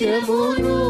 学不如。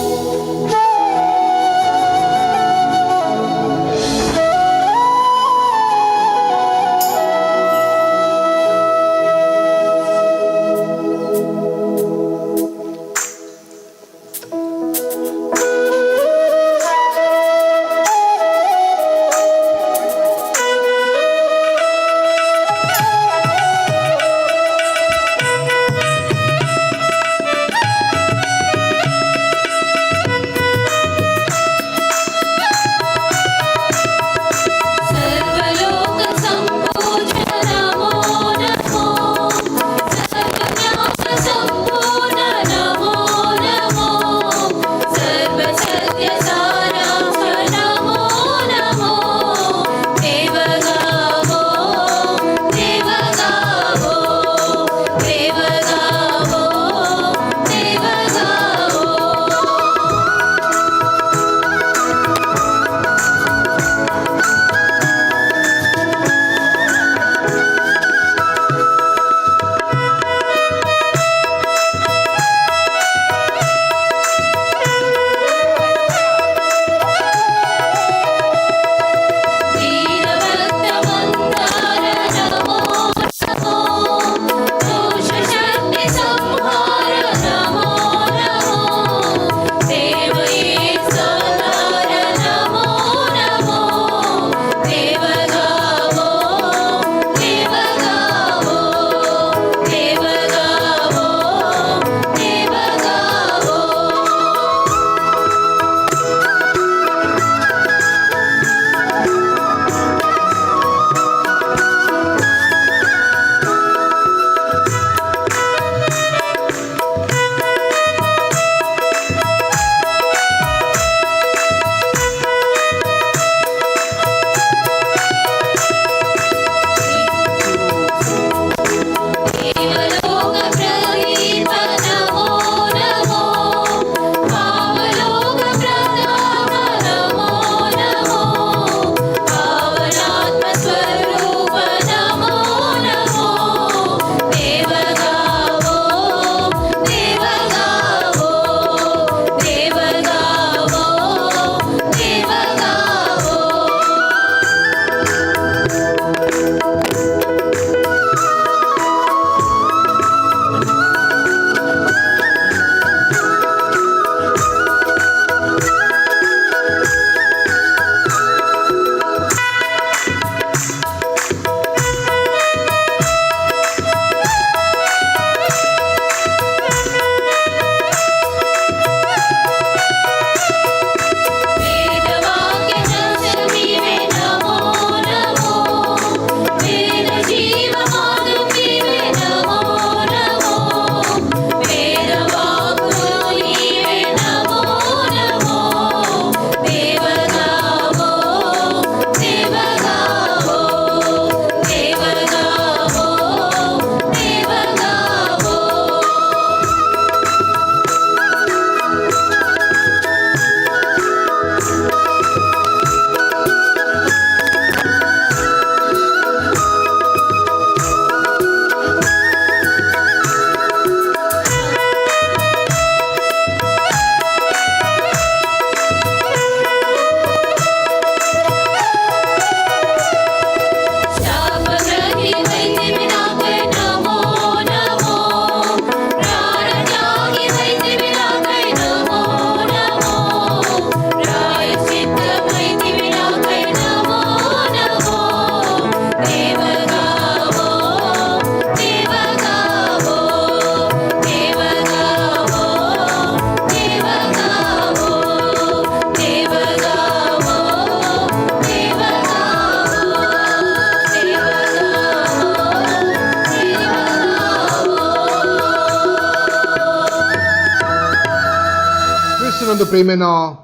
క్రీస్తునందు ప్రేమైన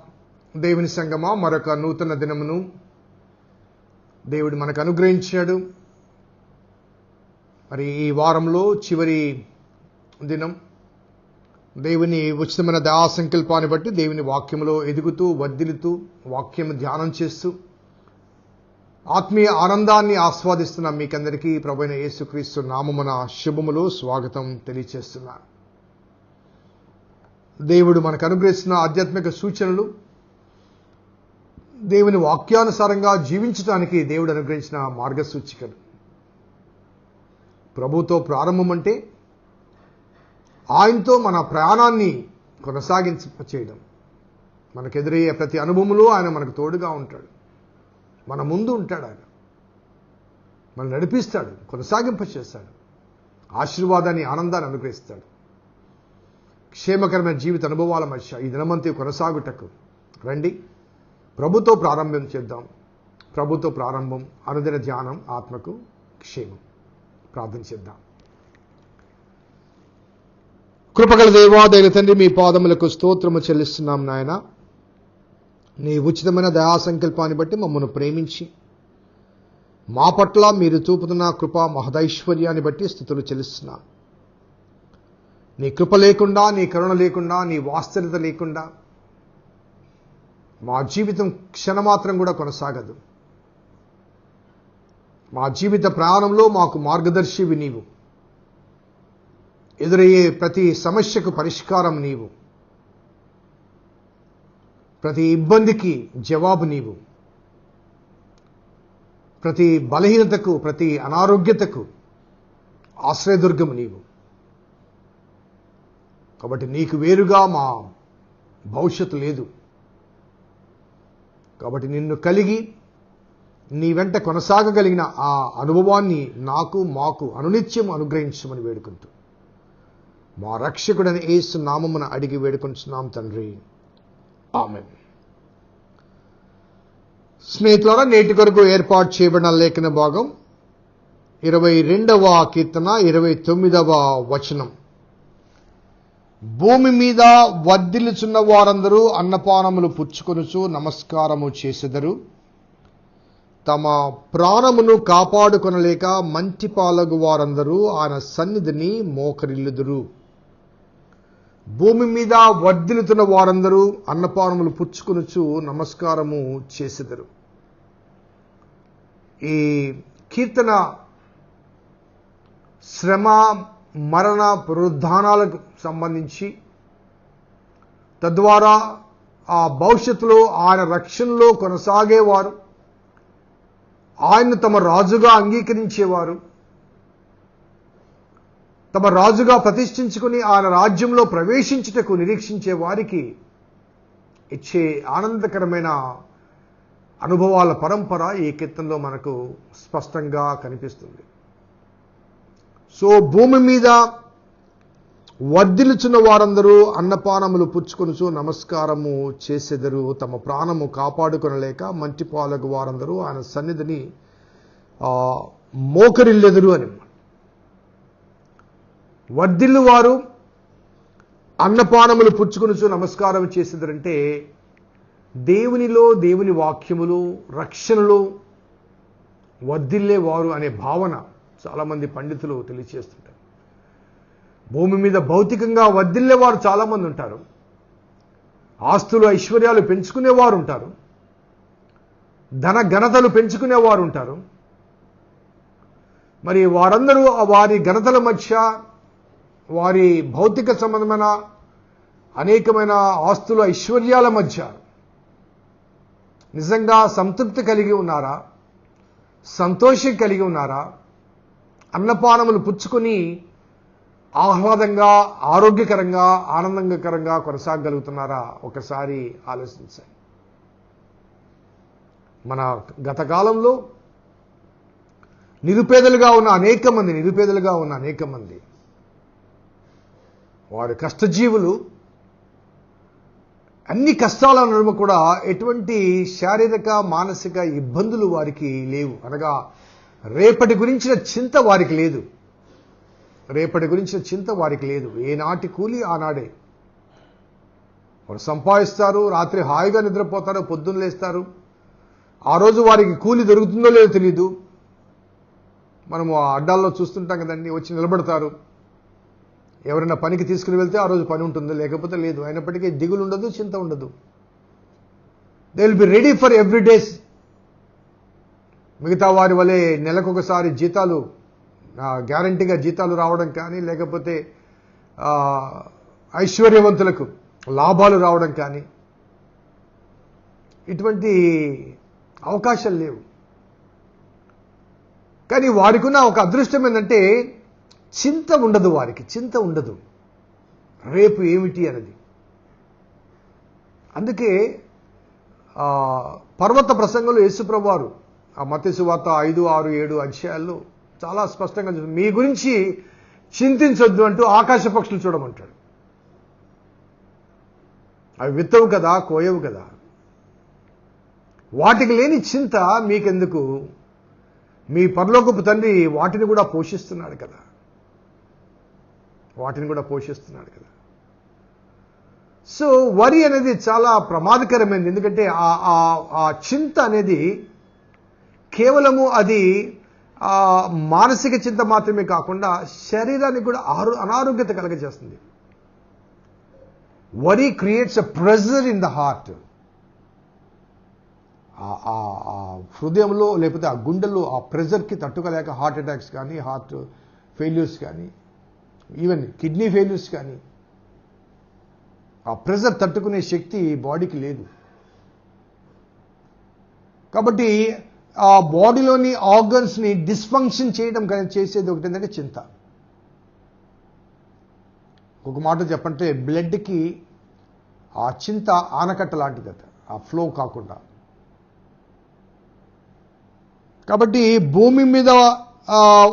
దేవుని సంగమా మరొక నూతన దినమును దేవుడు మనకు అనుగ్రహించాడు. మరి ఈ వారంలో చివరి దినం దేవుని ఉచితమైన దయా సంకల్పాన్ని బట్టి దేవుని వాక్యంలో ఎదుగుతూ వర్ధిల్లుతూ వాక్యం ధ్యానం చేస్తూ ఆత్మీయ ఆనందాన్ని ఆస్వాదిస్తున్న మీకందరికీ ప్రభైన యేసుక్రీస్తు నామమున శుభములు స్వాగతం తెలియచేస్తున్నాను దేవుడు మనకు అనుగ్రహిస్తున్న ఆధ్యాత్మిక సూచనలు దేవుని వాక్యానుసారంగా జీవించడానికి దేవుడు అనుగ్రహించిన మార్గసూచికలు. ప్రభుతో ప్రారంభం అంటే ఆయనతో మన ప్రయాణాన్ని కొనసాగించ చేయడం. మనకెదురయ్యే ప్రతి అనుభవంలో ఆయన మనకు తోడుగా ఉంటాడు. మన ముందు ఉంటాడు ఆయన. మనం నడిపిస్తాడు కొనసాగింప చేస్తాడు ఆశీర్వాదాన్ని ఆనందాన్ని అనుగ్రహిస్తాడు. క్షేమకరమైన జీవిత అనుభవాల మధ్య ఈ దినమంతి కొనసాగుటకు రండి. ప్రభుతో ప్రారంభం చేద్దాం. ప్రభుతో ప్రారంభం అనుదిన ధ్యానం ఆత్మకు క్షేమం. ప్రార్థన చేద్దాం. కృపగల దేవాదైన తండ్రి మీ పాదములకు స్తోత్రము చెల్లిస్తున్నాం నాయన. నీ ఉచితమైన దయా సంకల్పాన్ని బట్టి మమ్మల్ని ప్రేమించి మా పట్ల మీరు చూపుతున్న కృప మహదైశ్వర్యాన్ని బట్టి స్థుతులు చెల్లిస్తున్నాం. నీ కృప లేకుండా నీ కరుణ లేకుండా నీ వాస్తవిత లేకుండా మా జీవితం క్షణమాత్రం కూడా కొనసాగదు. మా జీవిత ప్రయాణంలో మాకు మార్గదర్శివి నీవు. ఎదురయ్యే ప్రతి సమస్యకు పరిష్కారం నీవు. ప్రతి ఇబ్బందికి జవాబు నీవు. ప్రతి బలహీనతకు ప్రతి అనారోగ్యతకు ఆశ్రయదుర్గము నీవు. కాబట్టి నీకు వేరుగా మా భవిష్యత్తు లేదు. కాబట్టి నిన్ను కలిగి నీ వెంట కొనసాగగలిగిన ఆ అనుభవాన్ని నాకు మాకు అనునిత్యం అనుగ్రహించమని వేడుకుంటూ మా రక్షకుడని ఏసు నామమున అడిగి వేడుకుంటున్నాం తండ్రి. ఆమె స్నేహితులారా నేటి కొరకు ఏర్పాటు చేయబడిన లేఖన భాగం ఇరవై రెండవ కీర్తన ఇరవై తొమ్మిదవ వచనం. భూమి మీద వర్ధిల్లుచున్న వారందరూ అన్నపానములు పుచ్చుకొనుచు నమస్కారము చేసెదరు. తమ ప్రాణమును కాపాడుకొనలేక మంచి పాలగు వారందరూ ఆయన సన్నిధిని మోకరిల్లుదురు. భూమి మీద వర్ధిల్లుతున్న వారందరూ అన్నపానములు పుచ్చుకొనుచు నమస్కారము చేసెదరు. ఈ కీర్తన శ్రమ మరణ పునరుద్ధానాలకు సంబంధించి తద్వారా ఆ భవిష్యత్తులో ఆయన రక్షణలో కొనసాగేవారు ఆయన్ను తమ రాజుగా అంగీకరించేవారు తమ రాజుగా ప్రతిష్ఠించుకుని ఆయన రాజ్యంలో ప్రవేశించుటకు నిరీక్షించే వారికి ఇచ్చే ఆనందకరమైన అనుభవాల పరంపర ఈ కీర్తనలో మనకు స్పష్టంగా కనిపిస్తుంది. సో భూమి మీద వర్ధిల్చున్న వారందరూ అన్నపానములు పుచ్చుకొనుచు నమస్కారము చేసెదరు. తమ ప్రాణము కాపాడుకొనలేక మంచి పాలకు వారందరూ ఆయన సన్నిధిని మోకరిల్లెదరు అని. వర్ధిల్లు వారు అన్నపానములు పుచ్చుకొనుచు నమస్కారం చేసేదరంటే దేవునిలో దేవుని వాక్యములు రక్షణలో వర్ధిల్లేవారు అనే భావన. చాలామంది పండితులు తెలియచేస్తుంటారు. భూమి మీద భౌతికంగా వద్దిల్లేవారు చాలామంది ఉంటారు. ఆస్తులు ఐశ్వర్యాలు పెంచుకునేవారు ఉంటారు. ధన ఘనతలు పెంచుకునేవారు ఉంటారు. మరి వారందరూ వారి ఘనతల మధ్య వారి భౌతిక సంబంధమైన అనేకమైన ఆస్తులు ఐశ్వర్యాల మధ్య నిజంగా సంతృప్తి కలిగి ఉన్నారా? సంతోషం కలిగి ఉన్నారా? అన్నపానములు పుచ్చుకొని ఆహ్లాదంగా ఆరోగ్యకరంగా ఆనందకరంగా కొనసాగలుగుతున్నారా? ఒకసారి ఆలోచించాలి మన గత కాలంలో నిరుపేదలుగా ఉన్న అనేక మంది నిరుపేదలుగా ఉన్న అనేక మంది వారి కష్టజీవులు అన్ని కష్టాల నడుమ కూడా ఎటువంటి శారీరక మానసిక ఇబ్బందులు వారికి లేవు. అనగా రేపటి గురించిన చింత వారికి లేదు. రేపటి గురించిన చింత వారికి లేదు. ఏనాటి కూలి ఆనాడే. వారు సంపాదిస్తారు రాత్రి హాయిగా నిద్రపోతారు పొద్దున్న లేస్తారు. ఆ రోజు వారికి కూలి దొరుకుతుందో లేదో తెలియదు మనము ఆ అడ్డాల్లో చూస్తుంటాం కదండి వచ్చి నిలబడతారు. ఎవరైనా పనికి తీసుకుని వెళ్తే ఆ రోజు పని ఉంటుంది లేకపోతే లేదు. అయినప్పటికీ దిగులు ఉండదు చింత ఉండదు. They will be ready for every days మిగతా వారి వలె నెలకొకసారి జీతాలు గ్యారంటీగా జీతాలు రావడం కానీ లేకపోతే ఐశ్వర్యవంతులకు లాభాలు రావడం కానీ ఇటువంటి అవకాశాలు లేవు. కానీ వారికి ఉన్న ఒక అదృష్టం ఏంటంటే చింత ఉండదు వారికి చింత ఉండదు. రేపు ఏమిటి అన్నది. అందుకే పర్వత ప్రసంగంలో యేసుప్రభు వారు ఆ మతసువార్త ఐదు ఆరు ఏడు అధ్యాయాల్లో చాలా స్పష్టంగా చెప్తుంది. మీ గురించి చింతించొద్దు అంటూ ఆకాశ పక్షులు చూడమంటాడు. అవి విత్తవు కదా కోయవు కదా. వాటికి లేని చింత మీకెందుకు? మీ పరలోకపు తండ్రి వాటిని కూడా పోషిస్తున్నాడు కదా. వాటిని కూడా పోషిస్తున్నాడు కదా. సో వరి అనేది చాలా ప్రమాదకరమైనది ఎందుకంటే ఆ- ఆ చింత అనేది కేవలము అది మానసిక చింత మాత్రమే కాకుండా శరీరానికి కూడా ఆరో అనారోగ్యత కలగజేస్తుంది. Worry creates a pressure in the heart ఆ హృదయంలో లేకపోతే ఆ గుండెల్లో ఆ ప్రెజర్కి తట్టుకోలేక హార్ట్ అటాక్స్ కానీ హార్ట్ ఫెయిల్యూర్స్ కానీ ఈవెన్ కిడ్నీ ఫెయిల్యూర్స్ కానీ ఆ ప్రెజర్ తట్టుకునే శక్తి బాడీకి లేదు. కాబట్టి ఆ బాడీలోని ఆర్గన్స్ని డిస్ఫంక్షన్ చేయడం కానీ చేసేది ఒకటి ఏంటంటే చింత. ఒక మాట చెప్పంటే బ్లడ్కి ఆ చింత ఆనకట్ట లాంటిదట ఆ ఫ్లో కాకుండా. కాబట్టి భూమి మీద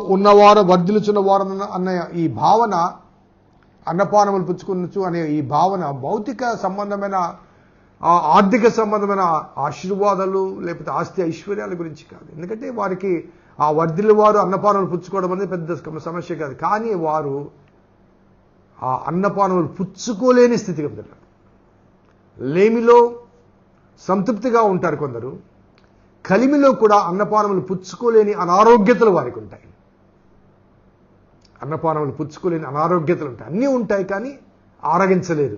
ఉన్నవారు వర్ధిల్చున్నవారు అన్న- అన్న ఈ భావన అన్నపానములు పుచ్చుకునొచ్చు అనే ఈ భావన భౌతిక సంబంధమైన ఆ ఆర్థిక సంబంధమైన ఆశీర్వాదాలు లేకపోతే ఆస్తి ఐశ్వర్యాల గురించి కాదు. ఎందుకంటే వారికి ఆ వర్ధిల్లు వారు అన్నపానములు పుచ్చుకోవడం అనేది పెద్ద సమస్య కాదు. కానీ వారు ఆ అన్నపానములు పుచ్చుకోలేని స్థితికి ఉంటారు లేమిలో సంతృప్తిగా ఉంటారు కొందరు. కలిమిలో కూడా అన్నపానములు పుచ్చుకోలేని అనారోగ్యతలు వారికి ఉంటాయి. అన్నపానములు పుచ్చుకోలేని అనారోగ్యతలు ఉంటాయి. అన్నీ ఉంటాయి కానీ ఆరగించలేరు.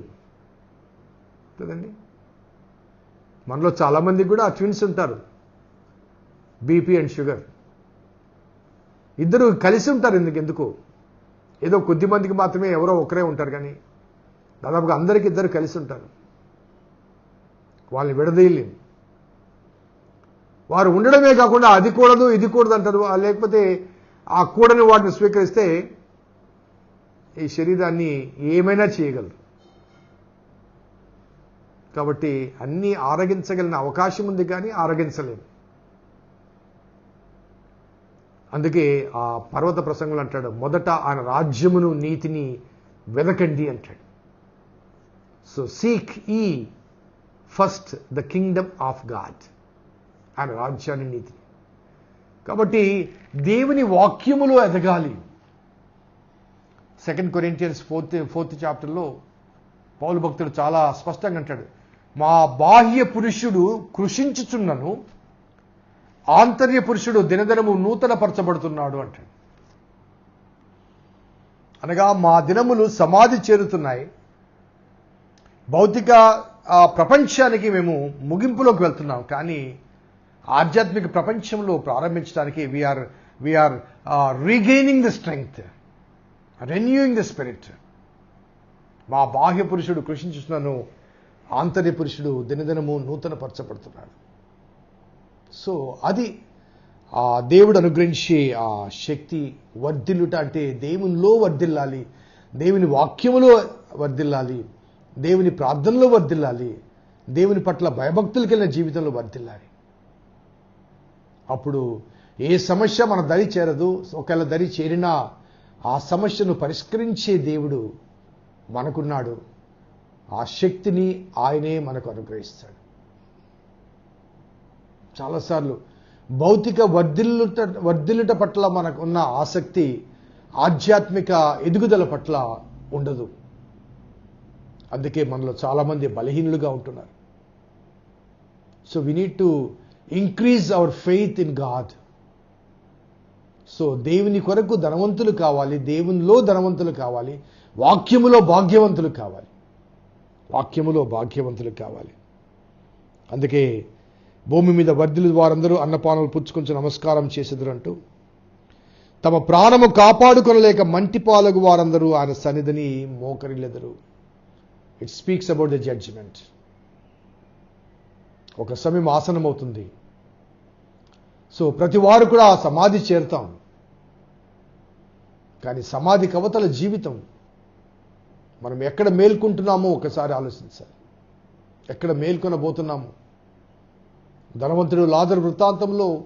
కదండి? మనలో చాలామంది కూడా ట్విన్స్ ఉంటారు. BP and sugar. ఇద్దరు కలిసి ఉంటారు ఎందుకు ఎందుకు? ఏదో కొద్ది మందికి మాత్రమే ఎవరో ఒకరే ఉంటారు కానీ దాదాపుగా అందరికి ఇద్దరు కలిసి ఉంటారు. వాళ్ళని విడదీయలేము. వారు ఉండడమే కాకుండా అది కూడదు ఇది కూడదు అంటారు. లేకపోతే ఆ కూడని వాటిని స్వీకరిస్తే ఈ శరీరాన్ని ఏమైనా చేయగలరు. కాబట్టి అన్నీ ఆరగించగలిగిన అవకాశం ఉంది కానీ ఆరగించలేము. అందుకే ఆ పర్వత ప్రసంగంలో అంటాడు మొదట ఆయన రాజ్యమును నీతిని వెదకండి అంటాడు. So seek ye first the kingdom of God ఆయన రాజ్యాన్ని నీతి కాబట్టి దేవుని వాక్యములో ఎదగాలి. సెకండ్ కొరింటియన్స్ ఫోర్త్ ఫోర్త్ చాప్టర్లో పౌలు భక్తుడు చాలా స్పష్టంగా అంటాడు మా బాహ్య పురుషుడు కృషించుచున్నను ఆంతర్య పురుషుడు దినదినము నూతనపరచబడుతున్నాడు అంటాడు. అనగా మా దినములు సమాధి చేరుతున్నాయి. భౌతిక ప్రపంచానికి మేము ముగింపులోకి వెళ్తున్నాం. కానీ ఆధ్యాత్మిక ప్రపంచంలో ప్రారంభించడానికి we are we are regaining the strength renewing the spirit మా బాహ్య పురుషుడు కృషించుతున్నాను ఆంతర్య పురుషుడు దినదినము నూతనపరచబడుతున్నాడు. సో అది ఆ దేవుడు అనుగ్రహించే ఆ శక్తి వర్ధిల్లుట అంటే దేవునిలో వర్ధిల్లాలి దేవుని వాక్యములో వర్ధిల్లాలి దేవుని ప్రార్థనలో వర్ధిల్లాలి దేవుని పట్ల భయభక్తులు కలిగిన జీవితంలో వర్ధిల్లాలి. అప్పుడు ఏ సమస్య మన దరి చేరదు ఒకవేళ దరి చేరినా ఆ సమస్యను పరిష్కరించే దేవుడు మనకున్నాడు. ఆ శక్తిని ఆయనే మనకు అనుగ్రహిస్తాడు. చాలాసార్లు భౌతిక వర్ధిల్లుట వర్ధిల్లుట పట్ల మనకు ఉన్న ఆసక్తి ఆధ్యాత్మిక ఎదుగుదల పట్ల ఉండదు. అందుకే మనలో చాలామంది బలహీనులుగా ఉంటున్నారు. So we need to increase our faith in God so దేవుని కొరకు ధనవంతులు కావాలి దేవునిలో ధనవంతులు కావాలి వాక్యములో భాగ్యవంతులు కావాలి. వాక్యములో భాగ్యవంతులు కావాలి. అందుకే భూమి మీద వర్ధులు వారందరూ అన్నపానాలు పుచ్చుకొని నమస్కారం చేసేదరంటూ తమ ప్రాణము కాపాడుకొనలేక మంటి పాలకు వారందరూ ఆయన సన్నిధిని మోకరిల్లెదరు. It speaks about the judgement ఒక సమయం ఆసనమవుతుంది సో ప్రతి వారు కూడా ఆ సమాధి చేరుతాం. కానీ సమాధి కవతల జీవితం. మనం ఎక్కడ మేల్కుంటున్నామో ఒకసారి ఆలోచించాలి. ఎక్కడ మేల్కొనబోతున్నాము. ధనవంతుడు లాజరు వృత్తాంతంలో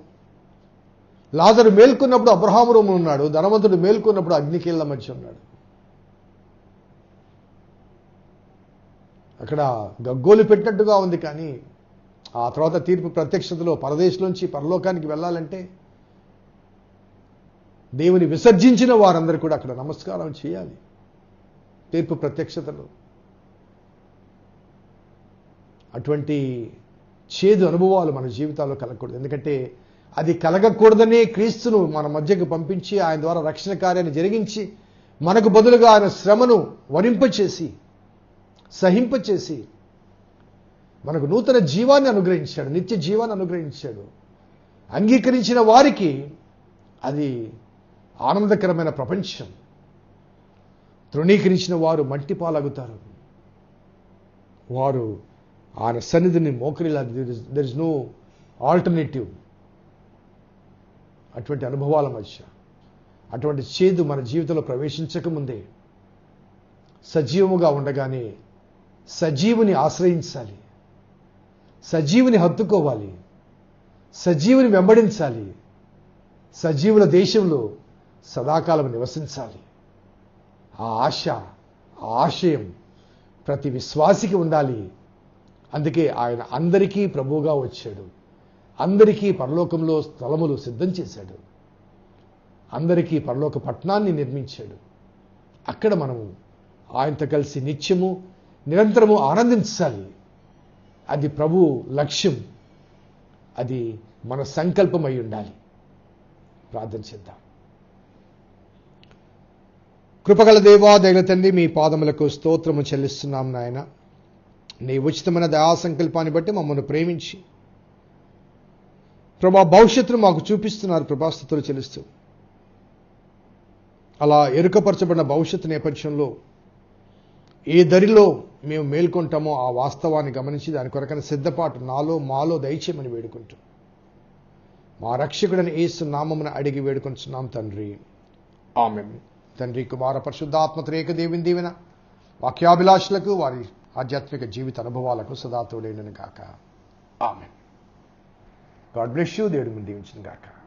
లాజరు మేల్కొన్నప్పుడు అబ్రహామురం ఉన్నాడు ధనవంతుడు మేల్కొన్నప్పుడు అగ్నికీళ్ళ మధ్య ఉన్నాడు. అక్కడ గగ్గోలు పెట్టినట్టుగా ఉంది కానీ ఆ తర్వాత తీర్పు ప్రత్యక్షతలో పరదేశంలోంచి పరలోకానికి వెళ్ళాలంటే దేవుని విసర్జించిన వారందరూ కూడా అక్కడ నమస్కారం చేయాలి. తీర్పు ప్రత్యక్షతలు. అటువంటి చేదు అనుభవాలు మన జీవితాల్లో కలగకూడదు. ఎందుకంటే అది కలగకూడదనే క్రీస్తును మన మధ్యకు పంపించి ఆయన ద్వారా రక్షణ కార్యాన్ని జరిగించి మనకు బదులుగా ఆయన శ్రమను వరింపచేసి సహింపచేసి మనకు నూతన జీవాన్ని అనుగ్రహించాడు నిత్య జీవాన్ని అనుగ్రహించాడు. అంగీకరించిన వారికి అది ఆనందకరమైన ప్రపంచం. తృణీకరించిన వారు మట్టిపాలగుతారు వారు ఆయన సన్నిధిని మోకరిలా. దెర్ ఇస్ నో ఆల్టర్నేటివ్ అటువంటి అనుభవాల మధ్య అటువంటి చేదు మన జీవితంలో ప్రవేశించకముందే సజీవముగా ఉండగానే సజీవుని ఆశ్రయించాలి. సజీవుని హత్తుకోవాలి. సజీవుని వెంబడించాలి. సజీవుల దేశంలో సదాకాలం నివసించాలి. ఆ ఆశ ఆ ఆశయం ప్రతి విశ్వాసికి ఉండాలి. అందుకే ఆయన అందరికీ ప్రభువుగా వచ్చాడు. అందరికీ పరలోకంలో స్థలములు సిద్ధం చేశాడు. అందరికీ పరలోక పట్టణాన్ని నిర్మించాడు. అక్కడ మనము ఆయనతో కలిసి నిత్యము నిరంతరము ఆనందించాలి. అది ప్రభు లక్ష్యం. అది మన సంకల్పం అయి ఉండాలి. ప్రార్థన చేద్దాం. కృపగల దేవా దైవ తండ్రి మీ పాదములకు స్తోత్రము చెల్లిస్తున్నాం నాయన. నీ ఉచితమైన దయా సంకల్పాన్ని బట్టి మమ్మల్ని ప్రేమించి ప్రభా భవిష్యత్తును మాకు చూపిస్తున్నారు ప్రభాస్తుతులు చెల్లిస్తూ. అలా ఎరుకపరచబడిన భవిష్యత్తు నేపథ్యంలో ఏ దరిలో మేము మేల్కొంటామో ఆ వాస్తవాన్ని గమనించి దాని కొరకైన సిద్ధపాటు నాలో మాలో దయచేయమని వేడుకుంటూ మా రక్షకుడని ఏసు నామమున అడిగి వేడుకుంటున్నాం తండ్రి. ఆమె తండ్రి కుమార పరిశుద్ధాత్మ త్రేక దేవుని దీవెన వాక్యాభిలాషులకు వారి ఆధ్యాత్మిక జీవిత అనుభవాలకు సదాతోడైనను గాక. ఆమె గాడ్ బ్లెస్ యూ దేవుడు దీవించిన గాక.